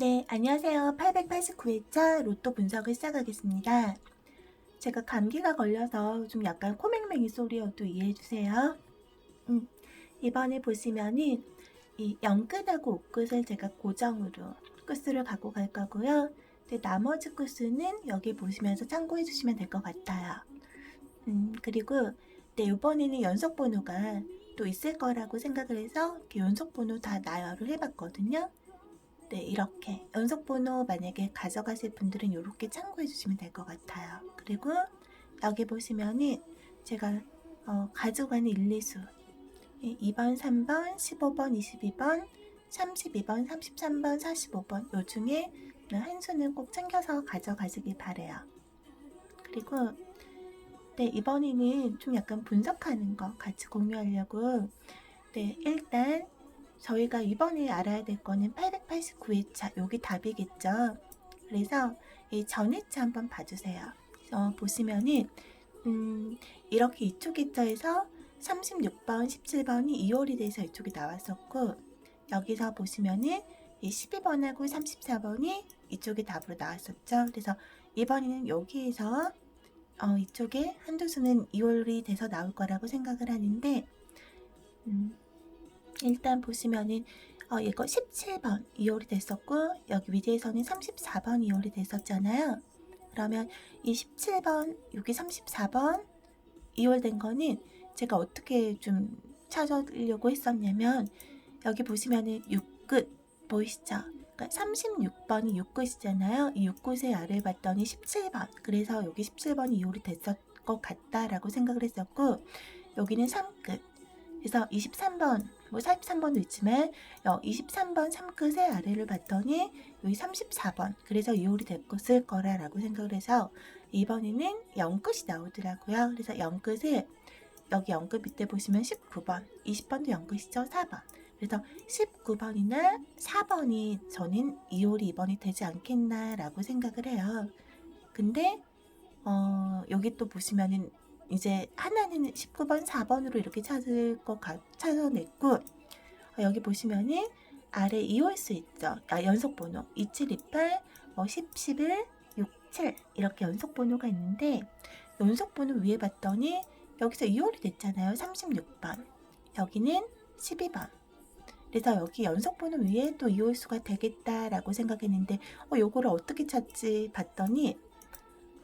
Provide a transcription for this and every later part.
네, 안녕하세요. 889회차 로또 분석을 시작하겠습니다. 제가 감기가 걸려서 좀 약간 코맹맹이 소리여도 이해해주세요. 음, 이번에 보시면은 이 0끝하고 5끝을 제가 고정으로 끝수를 갖고 갈 거고요. 근데 나머지 끝수는 여기 보시면서 참고해 주시면 될 것 같아요. 음, 그리고 네, 이번에는 연속 번호가 또 있을 거라고 생각을 해서 연속 번호 다 나열을 해봤거든요. 네, 이렇게 연속 번호 만약에 가져가실 분들은 이렇게 참고해 주시면 될 것 같아요. 그리고 여기 보시면은 제가 어, 가지고 가는 1, 2수 2번, 3번, 15번, 22번, 32번, 33번, 45번 요 중에 한 수는 꼭 챙겨서 가져가시길 바래요. 그리고 네, 이번에는 좀 약간 분석하는 거 같이 공유하려고 네, 일단 저희가 이번에 알아야 될 거는 889회차 여기 답이겠죠. 그래서 이 전회차 한번 봐주세요. 어, 보시면은 음, 이렇게 이쪽 회차에서 36번, 17번이 2월이 돼서 이쪽에 나왔었고 여기서 보시면은 이 12번하고 34번이 이쪽에 답으로 나왔었죠. 그래서 이번에는 여기에서 어, 이쪽에 한두 수는 2월이 돼서 나올 거라고 생각을 하는데 음, 일단 보시면은 어, 이거 17번 2월이 됐었고 여기 위에서는 34번 2월이 됐었잖아요. 그러면 이 17번 여기 34번 2월 된 거는 제가 어떻게 좀 찾으려고 했었냐면 여기 보시면은 6끝 보이시죠? 그러니까 36번이 6끝이잖아요. 이 6끝의 아래를 봤더니 17번. 그래서 여기 17번이 2월이 됐을 것 같다라고 생각을 했었고 여기는 3끝. 그래서 23번, 뭐 43번도 있지만 23번 3끝의 아래를 봤더니 여기 34번. 그래서 2월이 됐을 거라라고 생각을 해서 이번에는 0끝이 나오더라고요. 그래서 0끝을 여기 0끝 밑에 보시면 19번, 20번도 0끝이죠. 4번. 그래서 19번이나 4번이 저는 2월이 2번이 되지 않겠나라고 생각을 해요. 근데 어, 여기 또 보시면은 이제 하나는 19번, 4번으로 이렇게 찾을 것 같, 찾아냈고 어, 여기 보시면은 아래 2월 수 있죠. 아, 연속 번호 2728, 뭐 10, 11, 6, 7 이렇게 연속 번호가 있는데 연속 번호 위에 봤더니 여기서 2월이 됐잖아요. 36번. 여기는 12번. 그래서 여기 연속 번호 위에 또 2월 수가 되겠다라고 생각했는데 어 요거를 어떻게 찾지 봤더니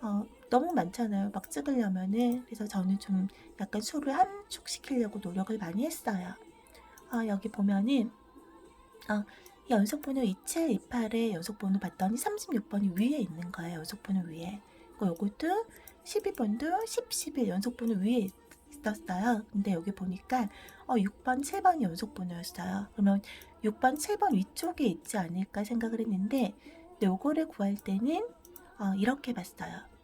어 너무 많잖아요. 막 찍으려면은 그래서 저는 좀 약간 수를 함축시키려고 노력을 많이 했어요. 어, 여기 보면은 어, 연속 번호 27, 28의 연속 번호 봤더니 36번이 위에 있는 거예요. 연속 번호 위에. 요것도 12번도 10, 11 연속 번호 위에 있었어요. 근데 여기 보니까 어, 6번, 7번이 연속 번호였어요. 그러면 6번, 7번 위쪽에 있지 않을까 생각을 했는데 요거를 구할 때는 어, 이렇게 봤어요.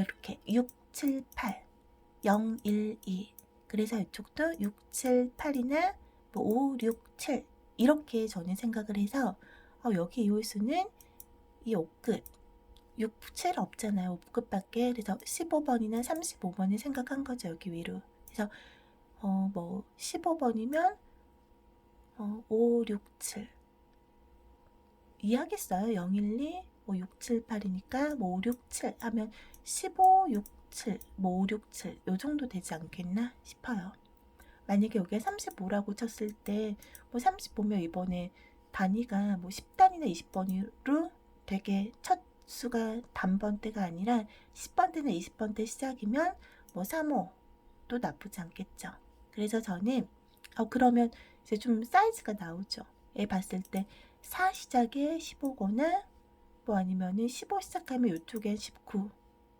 이렇게 6, 7, 8, 0, 1, 2 그래서 이쪽도 6, 7, 8이나 뭐 5, 6, 7 이렇게 저는 생각을 해서 어, 여기 이 홀수는 이 5끝 6, 7 없잖아요. 5끝밖에 그래서 15번이나 35번을 생각한 거죠. 여기 위로 그래서 어, 뭐 15번이면 어, 5, 6, 7 이해하겠어요? 0, 1, 2, 뭐 6, 7, 8이니까 뭐 5, 6, 7 하면 15, 6, 7, 뭐 5, 6, 7 요 정도 되지 않겠나 싶어요. 만약에 여기에 35라고 쳤을 때 뭐 35면 이번에 단위가 뭐 10단위나 20번으로 되게 첫 수가 단번대가 아니라 10번대나 20번대 시작이면 뭐 3호도 나쁘지 않겠죠. 그래서 저는 어 그러면 이제 좀 사이즈가 나오죠. 얘 봤을 때 4 시작에 15거나 뭐 아니면은 15 시작하면 이쪽엔 19,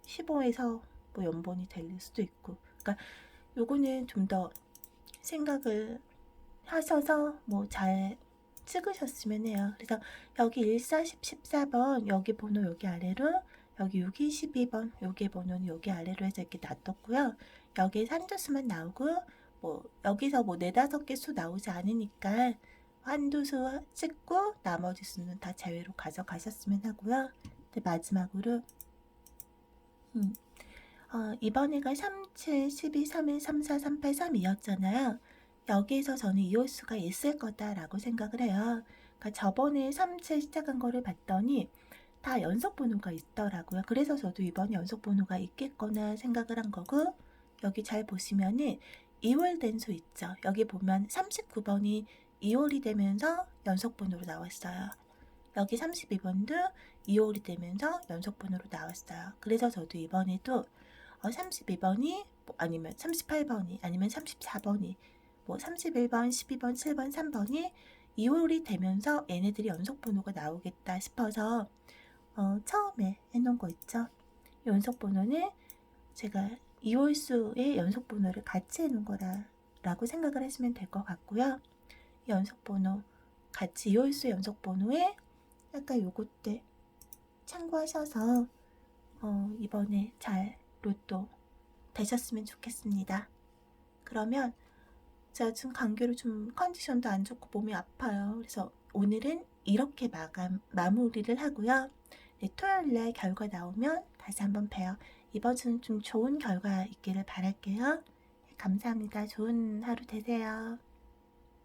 15에서 뭐 연본이 될 수도 있고. 그러니까 요거는 좀 더 생각을 하셔서 뭐 잘 찍으셨으면 해요. 그래서 여기 1, 4, 10, 14번 여기 번호 여기 아래로 여기 6, 2, 12번 여기 번호는 여기 아래로 해서 이렇게 놔뒀고요. 여기에 한두 수만 나오고 뭐 여기서 뭐 네다섯 개 수 나오지 않으니까 한두 수 찍고 나머지 수는 다 제외로 가져가셨으면 하고요. 네, 마지막으로 음, 어, 이번 해가 3, 7, 12, 3, 1, 3, 4, 3, 8, 3, 2였잖아요. 여기에서 저는 이홀수가 있을 거다라고 생각을 해요. 그러니까 저번에 3채 시작한 거를 봤더니 다 연속 번호가 있더라고요. 그래서 저도 이번에 연속 번호가 있겠거나 생각을 한 거고 여기 잘 보시면은 2월 된 수 있죠. 여기 보면 39번이 2월이 되면서 연속 번호로 나왔어요. 여기 32번도 2월이 되면서 연속 번호로 나왔어요. 그래서 저도 이번에도 어, 32번이 아니면 38번이 아니면 34번이 뭐 31번, 12번, 7번, 3번이 2월이 되면서 얘네들이 연속 번호가 나오겠다 싶어서 어, 처음에 해놓은 거 있죠. 연속 번호는 제가 2월 수의 연속 번호를 같이 해놓은 거라고 생각을 하시면 될 것 같고요. 이 연속 번호 같이 2월 수의 연속 번호에 약간 요것들 참고하셔서 어, 이번에 잘 로또 되셨으면 좋겠습니다. 그러면 제가 지금 감기로 좀 컨디션도 안 좋고 몸이 아파요. 그래서 오늘은 이렇게 마감, 마무리를 하고요. 네, 토요일 날 결과 나오면 다시 한번 봬요. 이번 주는 좀 좋은 결과 있기를 바랄게요. 감사합니다. 좋은 하루 되세요.